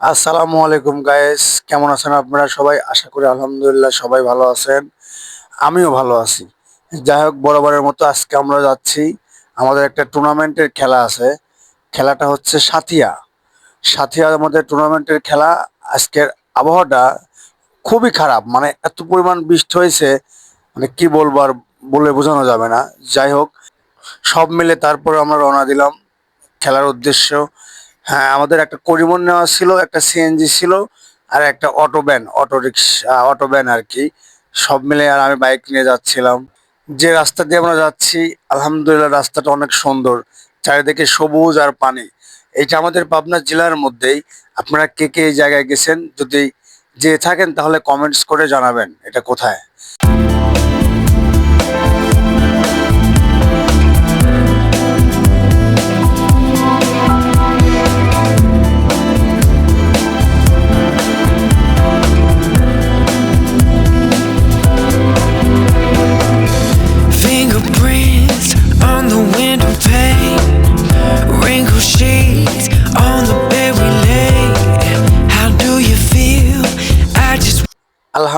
আসসালামু আলাইকুম গায়েস কেমন আছেন আপনারা সবাই? আশা করি আলহামদুলিল্লাহ সবাই ভালো আছেন। আমিও ভালো আছি। যাই হোক, বরাবরের মতো আজকে আমরা যাচ্ছি আমাদের একটা টুর্নামেন্টের খেলা আছে। খেলাটা হচ্ছে সাথিয়া। সাথিয়ার মধ্যে টুর্নামেন্টের খেলা আজকের আবহাওয়াটা খুবই খারাপ। মানে এত পরিমাণ বৃষ্টি হয়েছে মানে কি বলব আর বলে বোঝানো যাবে না। যাই হোক, সব মিলে তারপরে আমরা রওনা দিলাম। খেলার উদ্দেশ্য হ্যাঁ আমাদের একটা করিমন নেওয়া ছিল, একটা সিএনজি ছিল আর একটা auto van, auto rickshaw auto van আর কি। সব মিলে আর আমি বাইক নিয়ে যাচ্ছিলাম। যে রাস্তা দিয়ে আমরা যাচ্ছি, আলহামদুলিল্লাহ রাস্তাটা অনেক সুন্দর, চারিদিকে সবুজ আর পানি। এটা আমাদের পাবনা জেলার মধ্যেই। আপনারা কে কে এই জায়গায় গেছেন, যদি যে থাকেন তাহলে কমেন্টস করে জানাবেন এটা কোথায়।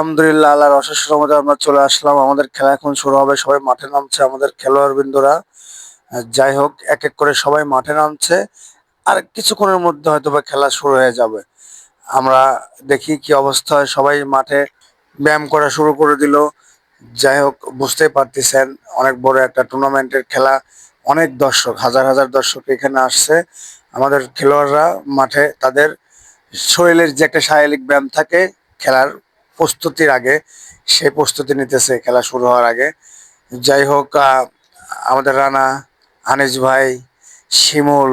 আলহামদুলিল্লাহ, আল্লাহর অশেষ রহমতে আমরা চলে আসলাম। আমাদের খেলা এখন শুরু হবে, সবাই মাঠে নামছে, আমাদের খেলোয়াড় বিন্দুরা যাই হোক, এক এক করে সবাই মাঠে নামছে। আর কিছুক্ষণের মধ্যে হয়তো বা খেলা শুরু হয়ে যাবে। আমরা দেখি কি অবস্থা হয় সবাই মাঠে ব্যায়াম করা শুরু করে দিল। যাই হোক, বুঝতেই পারতেছেন, অনেক বড় একটা টুর্নামেন্টের খেলা। অনেক দর্শক, হাজার হাজার দর্শক এখানে আসছে। আমাদের খেলোয়াড়রা মাঠে তাদের শরীরের যে একটা শারীরিক ব্যায়াম থাকে, খেলার প্রস্তুতির আগে, সেই প্রস্তুতি নিতেছে, খেলা শুরু হওয়ার আগে। যাই হোক আমাদের রানা আনিস ভাই, শিমুল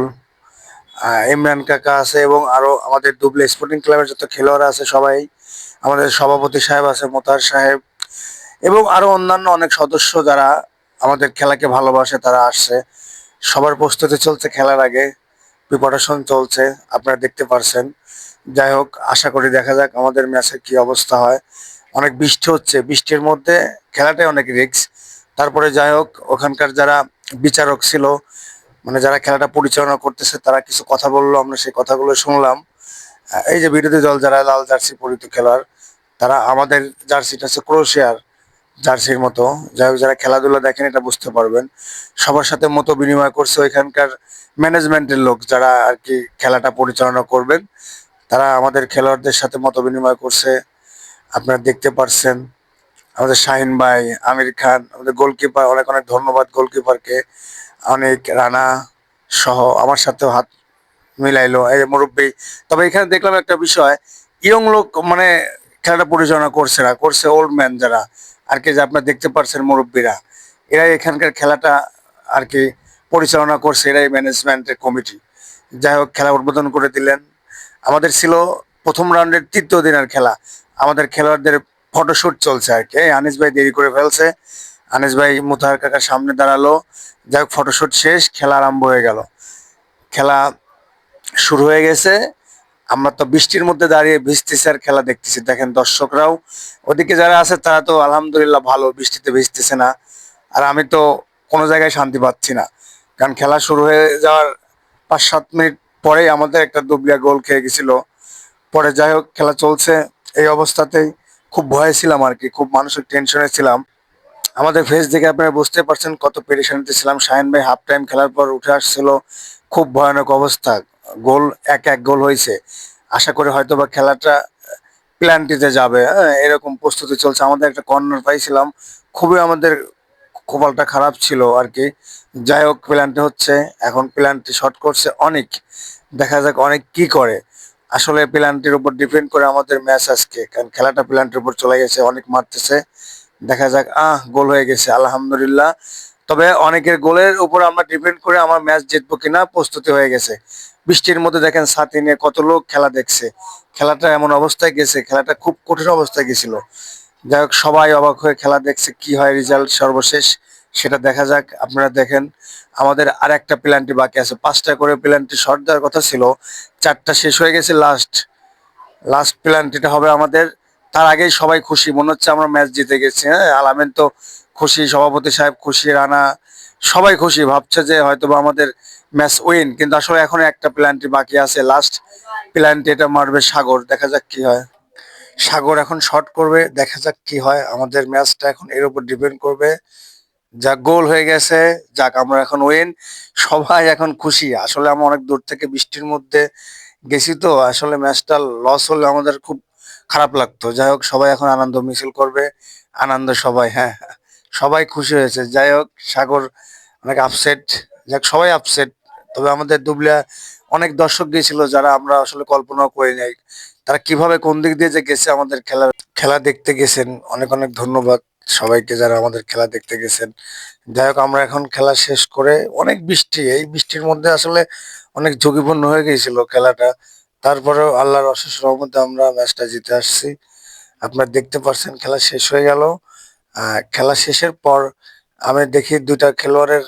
ইমরান কাকা আছে এবং আরও আমাদের দুবলে স্পোর্টিং ক্লাবের যত খেলোয়াড় আছে সবাই, আমাদের সভাপতি সাহেব আছে মোতার সাহেব এবং আরও অন্যান্য অনেক সদস্য যারা আমাদের খেলাকে ভালোবাসে, তারা আসছে। সবার প্রস্তুতি চলছে খেলার আগে প্রিপারেশন চলছে, আপনারা দেখতে পারছেন। যাই হোক, আশা করি দেখা যাক আমাদের ম্যাচের কি অবস্থা হয়। অনেক বৃষ্টি হচ্ছে। বৃষ্টির মধ্যে খেলাটাই অনেক রিস্ক। তারপরে যাই হোক, ওখানকার যারা বিচারক ছিল মানে যারা খেলাটা পরিচালনা করতেছে, তারা কিছু কথা বলল, আমরা সেই কথাগুলো শুনলাম। এই যে বিরোধী দল যারা লাল জার্সি পরিত খেলোয়াড়, তারা আমাদের জার্সিটা হচ্ছে ক্রোশিয়ার জার্সির মতো। যাই হোক, যারা খেলাধুলা দেখেন, এটা বুঝতে পারবেন। সবার সাথে মতো বিনিময় করছে ওইখানকার ম্যানেজমেন্টের লোক যারা আর কি খেলাটা পরিচালনা করবেন। তারা আমাদের খেলোয়াড়দের সাথে মত বিনিময় করছে। আপনারা দেখতে পারছেন আমাদের শাহিন ভাই, আমির খান, আমাদের গোলকিপার অনেক অনেক ধন্যবাদ গোলকিপারকে অনেক রানা সহ আমার সাথেও হাত মিলাইলো। এই মুরব্বী, তবে এখানে দেখলাম একটা বিষয়, ইয়ং লোক মানে খেলাটা পরিচালনা করছে না, করছে ওল্ড ম্যান যারা। আর কি যে আপনারা দেখতে পারছেন মুরব্বীরা, এরাই এখানকার খেলাটা আর কি পরিচালনা করছে, এরাই ম্যানেজমেন্টের কমিটি যাই হোক, খেলা উদ্বোধন করে দিলেন। আমাদের ছিল প্রথম রাউন্ডের তৃতীয় দিনের খেলা। আমাদের খেলোয়াড়দের ফটোশুট চলছে আর কি। আনিস ভাই দেরি করে ফেলছে। আনিস ভাই মুতাহার কাকার সামনে দাঁড়াল। যাই হোক ফটোশুট শেষ, খেলা আরম্ভ হয়ে গেল। খেলা শুরু হয়ে গেছে। আমরা তো বৃষ্টির মধ্যে দাঁড়িয়ে ভিজতেছি আর খেলা দেখতেছি। দেখেন দর্শকরাও। ওদিকে যারা আছে, তারা তো আলহামদুলিল্লাহ ভালো, বৃষ্টিতে ভিজতেছে না। আর আমি তো কোনো জায়গায় শান্তি পাচ্ছি না। কারণ খেলা শুরু হয়ে যাওয়ার পাঁচ সাত মিনিট পরেই আমাদের একটা দুবলিয়া গোল খেয়ে গেছিল। পরে যাই হোক, খেলা চলছে। এই অবস্থাতেই খুব ভয়ে ছিলাম আর কি, খুব মানসিক টেনশনে ছিলাম। আমাদের ফেস দেখে আপনারা বুঝতে পারছেন কত পেরেশানিতে ছিলাম। শাহিন ভাই হাফ টাইম খেলার পর উঠে আসছিল, খুব ভয়ানক অবস্থা। গোল, এক এক গোল হয়েছে। আশা করি হয়তো বা খেলাটা প্ল্যানটিতে যাবে। হ্যাঁ এরকম প্রস্তুতি চলছে। আমাদের একটা কর্নার পাইছিলাম। খুবই আমাদের কপালটা খারাপ ছিল আর কি। যাই হোক প্ল্যানটি হচ্ছে, এখন প্ল্যানটি শর্ট করছে অনেক। দেখা যাক অনেক কি করে। আসলে প্ল্যানটির উপর ডিপেন্ড করে আমাদের ম্যাচ আজকে, কারণ খেলাটা প্ল্যানটির উপর চলে গেছে, অনেক মারতেছে। দেখা যাক, আহ গোল হয়ে গেছে, আলহামদুলিল্লাহ। তবে অনেকের গোলের উপর আমরা ডিপেন্ড করে আমার ম্যাচ জিতবো কিনা প্রস্তুতি হয়ে গেছে। বৃষ্টির মধ্যে দেখেন সাথী নিয়ে কত লোক খেলা দেখছে। খেলাটা এমন অবস্থায় গেছে, খেলাটা খুব কঠিন অবস্থায় গেছিল। যাই হোক, সবাই অবাক হয়ে খেলা দেখছে, কি হয় রেজাল্ট সর্বশেষ, সেটা দেখা যাক, আপনারা দেখেন। আমাদের আর একটা প্ল্যানটি বাকি আছে, পাঁচটা করে প্ল্যানটি শর্ট দেওয়ার কথা ছিল, চারটা শেষ হয়ে গেছে লাস্ট লাস্ট প্ল্যানটিটা হবে আমাদের। তার আগেই সবাই খুশি, মনে হচ্ছে আমরা ম্যাচ জিতে গেছি হ্যাঁ আলামেন তো খুশি, সভাপতি সাহেব খুশি, রানা, সবাই খুশি, ভাবছে যে হয়তো আমাদের ম্যাচ উইন কিন্তু আসলে এখন একটা প্ল্যানটি বাকি আছে লাস্ট প্ল্যানটি এটা মারবে সাগর, দেখা যাক কি হয়। সাগর এখন শর্ট করবে, দেখা যাক কি হয়। আমাদের ম্যাচটা এখন এর উপর ডিপেন্ড করবে। যাক গোল হয়ে গেছে, যাক, আমরা এখন ওয়েন সবাই এখন খুশি। আসলে আমরা অনেক দূর থেকে বৃষ্টির মধ্যে গেছি তো, আসলে ম্যাচটা লস হলে আমাদের খুব খারাপ লাগতো। যাই হোক, সবাই এখন আনন্দ মিছিল করবে, আনন্দ সবাই হ্যাঁ সবাই খুশি হয়েছে। যাই হোক, সাগর অনেক আপসেট যাক, সবাই আপসেট তবে আমাদের দুবলিয়া অনেক দর্শক গিয়েছিল যারা আমরা আসলে কল্পনাও করি নাই। তারা কীভাবে কোন দিক দিয়ে যে গেছে আমাদের খেলা খেলা দেখতে গেছেন? অনেক অনেক ধন্যবাদ সবাইকে যারা আমাদের খেলা দেখতে গেছেন। যাই হোক, আমরা এখন খেলা শেষ করে অনেক বৃষ্টি, এই বৃষ্টির মধ্যে আসলে অনেক ঝুঁকিপূর্ণ হয়ে গিয়েছিল খেলাটা। তারপরেও আল্লাহর অশেষ রহমতে আমরা ম্যাচটা জিতে আসছি। আপনারা দেখতে পাচ্ছেন খেলা শেষ হয়ে গেল। খেলা শেষের পর আমি দেখি দুইটা খেলোয়াড়ের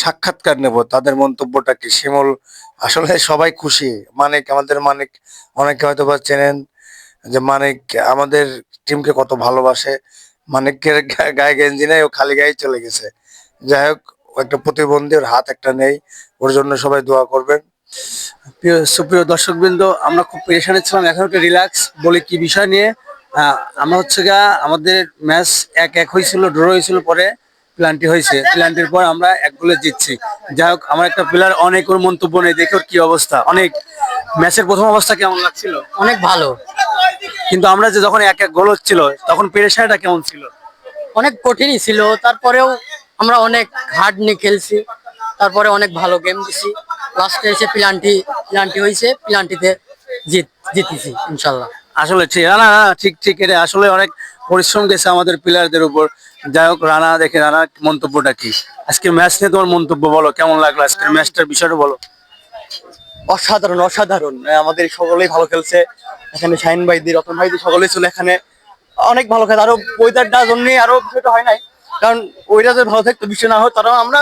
সাক্ষাৎকার নেব। তাদের মন্তব্যটা কি? শিমুল, আসলে সবাই খুশি। মানিক, আমাদের মানিক, অনেকে হয়তো বা চেনেন যে মানিক আমাদের টিমকে কত ভালোবাসে। মানিকের গায়ে গেঞ্জি নেই, ও খালি গায়ে চলে গেছে। যাই হোক একটা প্রতিবন্ধী, ওর হাত একটা নেই। ওর জন্য সবাই দোয়া করবেন। প্রিয়, সুপ্রিয় দর্শকবৃন্দ, আমরা খুব পেরেশানে ছিলাম। এখন একটু রিল্যাক্স বলি কি বিষয় নিয়ে। আমরা হচ্ছে গা আমাদের ম্যাচ এক এক হয়েছিল, ড্র হয়েছিল পরে। প্ল্যান্টি হয়েছে। প্ল্যানটির পর আমরা এক গোলে জিতছি। যাই হোক আমার একটা প্লেয়ার অনেক ওর মন্তব্য নেই দেখে ওর কি অবস্থা। অনেক ম্যাচের প্রথম অবস্থা কেমন লাগছিল? অনেক ভালো। কিন্তু আমরা যে যখন এক এক গোল হচ্ছিল তখন পেরেশানিটা কেমন ছিল? অনেক কঠিনই ছিল। তারপরেও আমরা অনেক হার্ড নিয়ে খেলছি। তারপরে অনেক ভালো গেম দিছি। লাস্টে এসে প্লান্টি প্লান্টি হয়েছে। প্লান্টিতে জিত জিতেছি ইনশাল্লাহ। আসলে ঠিক না না না, ঠিক ঠিক এটা। আসলে অনেক পরিশ্রম গেছে আমাদের প্লেয়ারদের উপর। যাই হোক রানা দেখে রানার মন্তব্যটা কি? আজকে ম্যাচ নিয়ে তোমার মন্তব্য বলো কেমন লাগল আজকের ম্যাচটার বিষয়টা বলো? অসাধারণ অসাধারণ। আমাদের সকলেই ভালো খেলছে। এখানে শাহিন ভাইদি রতন ভাইদি সকলেই ছিল এখানে। অনেক ভালো খেলে আরও ওয়েদারটা জন্যই আরও বিষয়টা হয় নাই। কারণ ওইটা যদি ভালো থাকতো বিষয় না হয় তারা আমরা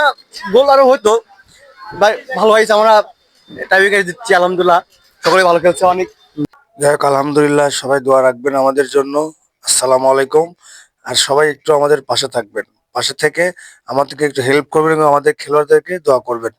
গোল আরও হইতো ভালো হয়েছে আমরা টাইব্রেকার দিচ্ছি আলহামদুলিল্লাহ। সকলেই ভালো খেলছে অনেক। যাই হোক আলহামদুলিল্লাহ সবাই দোয়া রাখবেন আমাদের জন্য। আসসালামু আলাইকুম। আর সবাই একটু আমাদের পাশে থাকবেন। পাশে থেকে আমাদেরকে একটু হেল্প করবেন এবং আমাদের খেলোয়াড়দেরকে দোয়া করবেন।